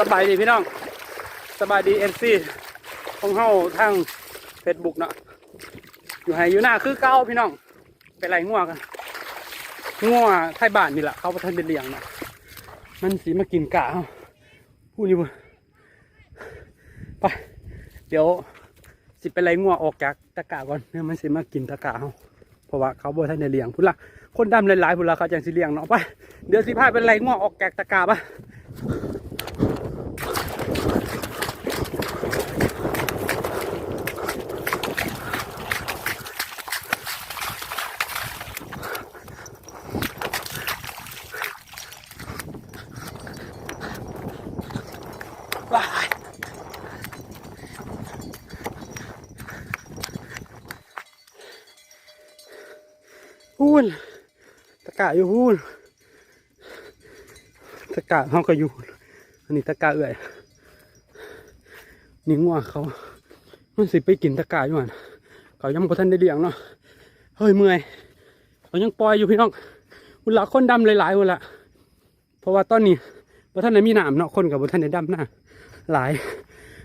สบายดีพี่น้อง สบายดีเอฟซีของเฮาทางเฟซบุ๊กเนาะอยู่ไหอยู่หน้าคือเก้าพี่น้องไปไล่งัวกันงัวไทยบ้านนี่แหละเขาประทันได้เลี้ยงเนาะมันสีมากินกะเฮาพูดนี่บ่ไปเดี๋ยวสิไปไล่งัวออกจากตะกะก่อนเนี่ยมันสิมากินตะกะเฮาเพราะว่าเขาบ่ทันได้เลี้ยงพุ่นละคนดำหลายๆพุ่นละเขาจังสิเลี้ยงเนาะไปเดี๋ยวสิพาไปไล่งัวออกจากตะกะปะ พูนตะกะอยู่พูนตะกะเขาก็อยู่ อันนี้ตะกะเอื่อยนี่งัวเขามันสิไปกินตะกะอยู่อะเขายังบ่ทันได้เลี้ยงเนาะเฮ้ยเมื่อยเขายังปล่อยอยู่พี่น้องเวลาคนดำหลายๆเวลาเพราะว่าตอนนี้ บ่ทันได้มีน้ำเนาะคนกับบ่ทันได้ดำหน้าหลาย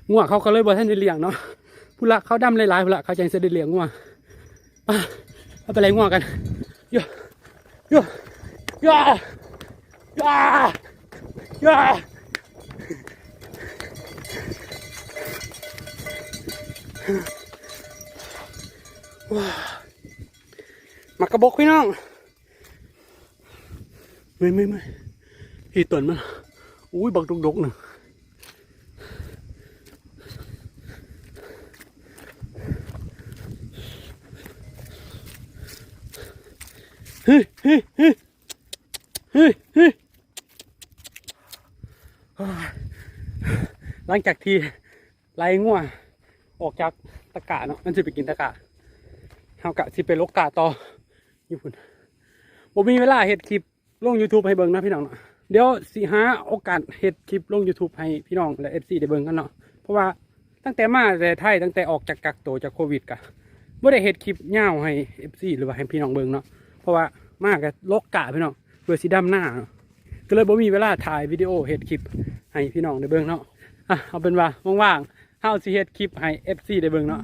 งัวเขาก็เลยบ่ท่านได้เลี้ยงเนาะผู้ละเขาดำหลายๆผู้ละเขาจังจะได้เลี้ยงงัวไปเอาไปไล่งัวกันโยโยโยโยโยว้ามากระบอกพี่น้องไม่ไม่ไม่อีตนมัน อุ้ยบักดกหนึ่งเฮ้ยเฮ้ยเฮ้ยเฮ้ยเฮ้ยหลังจากที่ไล่ง่วออกจากตะกะเนาะมันจะไปกินตะกะเฮากะสิไปลกกาต่ออยู่พุ่นบ่มีเวลาเฮ็ดคลิปลง YouTube ให้เบิ่งนะพี่น้องเนาะ เดี๋ยวสิหาโอกาสเฮ็ดคลิปลง YouTube ให้พี่น้องและ FC ได้เบิ่งกันเนาะเพราะว่าตั้งแต่มาแต่ไทยตั้งแต่ออกจากกักตัวจากโควิดกะบ่ได้เฮ็ดคลิปยาวให้ FC หรือว่าให้พี่น้องเบิ่งเนาะเพราะว่ามากกับลกกะพี่น้องเบื่อสีดำหน้าเนาะก็เลยบ่มีเวลาถ่ายวิดีโอเฮ็ดคลิปให้พี่น้องได้เบิ่งเนาะอะเอาเป็นว่าว่างๆเฮาสิเฮ็ดคลิปให้ FC ได้เบิ่งเนาะ